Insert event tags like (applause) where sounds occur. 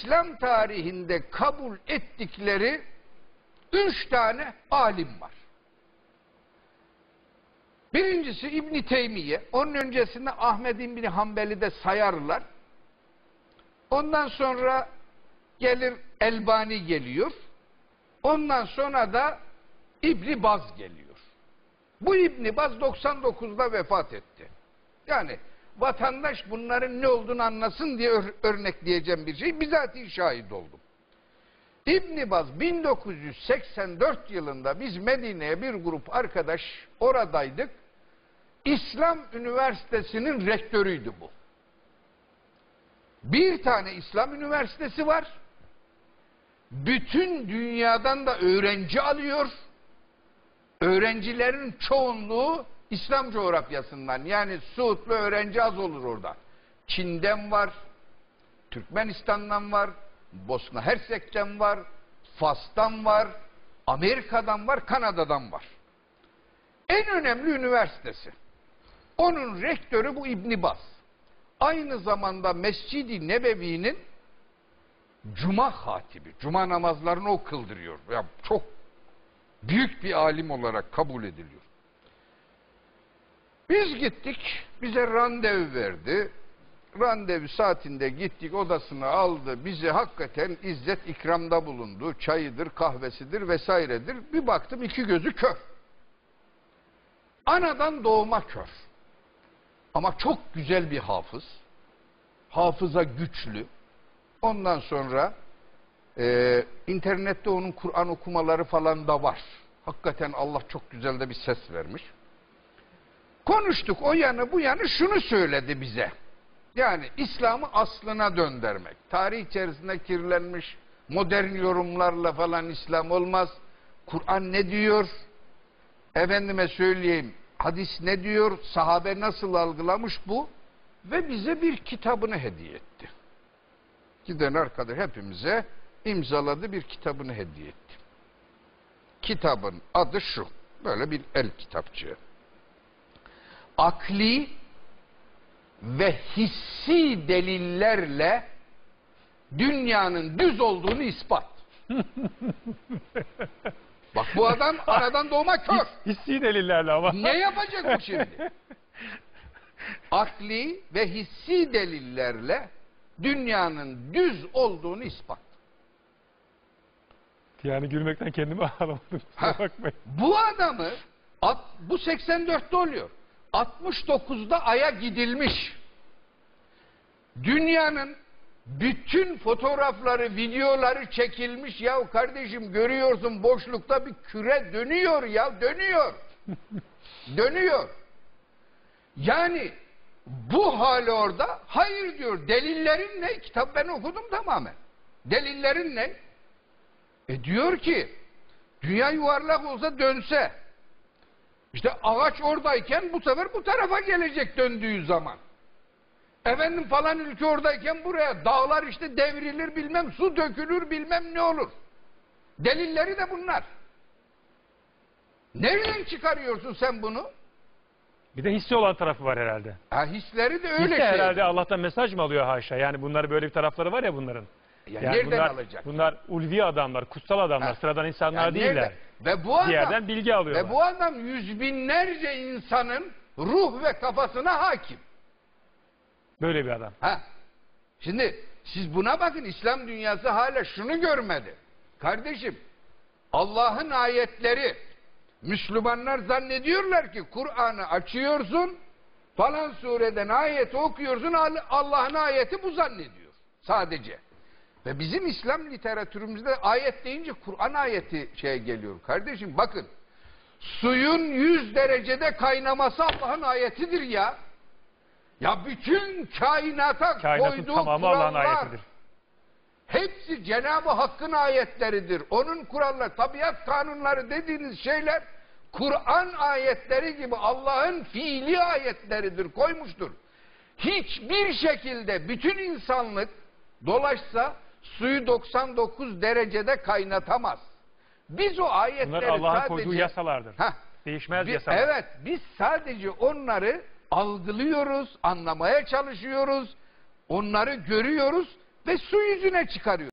İslam tarihinde kabul ettikleri üç tane alim var. Birincisi İbn Teymiye. Onun öncesinde Ahmed İbni Hanbel'i de sayarlar. Ondan sonra gelir Elbani geliyor. Ondan sonra da İbni Baz geliyor. Bu İbni Baz 99'da vefat etti. Yani vatandaş bunların ne olduğunu anlasın diye ör örnekleyeceğim bir şey. Bizatihi şahit oldum. İbn Baz 1984 yılında biz Medine'ye bir grup arkadaş oradaydık. İslam Üniversitesi'nin rektörüydü bu. Bir tane İslam Üniversitesi var. Bütün dünyadan da öğrenci alıyor. Öğrencilerin çoğunluğu İslam coğrafyasından. Yani Suudlu öğrenci az olur orada. Çin'den var, Türkmenistan'dan var, Bosna Hersek'ten var, Fas'tan var, Amerika'dan var, Kanada'dan var. En önemli üniversitesi. Onun rektörü bu İbn Baz. Aynı zamanda Mescid-i Nebevi'nin Cuma hatibi, Cuma namazlarını o kıldırıyor. Ya çok büyük bir alim olarak kabul ediliyor. Biz gittik, bize randevu verdi. Randevu saatinde gittik, odasını aldı. Bize hakikaten izzet ikramda bulundu. Çayıdır, kahvesidir vesairedir. Bir baktım iki gözü kör. Anadan doğma kör. Ama çok güzel bir hafız. Hafıza güçlü. Ondan sonra e, internette onun Kur'an okumaları falan da var. Hakikaten Allah çok güzel de bir ses vermiş. Konuştuk o yanı bu yanı şunu söyledi bize. Yani İslam'ı aslına döndürmek. Tarih içerisinde kirlenmiş modern yorumlarla falan İslam olmaz. Kur'an ne diyor? Efendime söyleyeyim hadis ne diyor? Sahabe nasıl algılamış bu? Ve bize bir kitabını hediye etti. Giden arkadaş hepimize imzaladı bir kitabını hediye etti. Kitabın adı şu. Böyle bir el kitapçığı. Akli ve hissi delillerle dünyanın düz olduğunu ispat. (laughs) Bak bu adam aradan doğma kör. Hissi delillerle ama. Ne yapacak bu şimdi? (laughs) Akli ve hissi delillerle dünyanın düz olduğunu ispat. Yani gülmekten kendimi (laughs) ağlamadım. Ha. Bu adamı at- bu 84'te oluyor. 69'da Ay'a gidilmiş. Dünyanın bütün fotoğrafları, videoları çekilmiş. Ya kardeşim görüyorsun boşlukta bir küre dönüyor ya dönüyor. (laughs) dönüyor. Yani bu hali orada hayır diyor. Delillerin ne? Kitap ben okudum tamamen. Delillerin ne? E diyor ki dünya yuvarlak olsa dönse işte ağaç oradayken bu sefer bu tarafa gelecek döndüğü zaman. Efendim falan ülke oradayken buraya dağlar işte devrilir bilmem su dökülür bilmem ne olur. Delilleri de bunlar. Nereden çıkarıyorsun sen bunu? Bir de hissi olan tarafı var herhalde. Ha, hisleri de öyle Hissi şey. herhalde Allah'tan mesaj mı alıyor haşa? Yani bunları böyle bir tarafları var ya bunların. Ya Yani nereden bunlar, alacak? bunlar ulvi adamlar, kutsal adamlar, Ha. sıradan insanlar Ya değiller. nereden? Ve bu adam yerden bilgi alıyorlar. Ve bu adam yüz binlerce insanın ruh ve kafasına hakim. Böyle bir adam. Ha. Şimdi siz buna bakın İslam dünyası hala şunu görmedi. Kardeşim Allah'ın ayetleri Müslümanlar zannediyorlar ki Kur'an'ı açıyorsun falan sureden ayeti okuyorsun Al- Allah'ın ayeti bu zannediyor sadece. Ve bizim İslam literatürümüzde ayet deyince Kur'an ayeti şey geliyor. Kardeşim bakın suyun 100 derecede kaynaması Allah'ın ayetidir ya. Ya bütün kainata Kainatın koyduğu tamamı Allah'ın ayetidir. Hepsi Cenab-ı Hakk'ın ayetleridir. Onun kuralları, tabiat kanunları dediğiniz şeyler Kur'an ayetleri gibi Allah'ın fiili ayetleridir, koymuştur. Hiçbir şekilde bütün insanlık dolaşsa suyu 99 derecede kaynatamaz. Biz o ayetleri Bunlar Allah'ın sadece... koyduğu yasalardır. Heh, Değişmez Bi- yasalar. Evet, biz sadece onları algılıyoruz, anlamaya çalışıyoruz, onları görüyoruz ve su yüzüne çıkarıyor.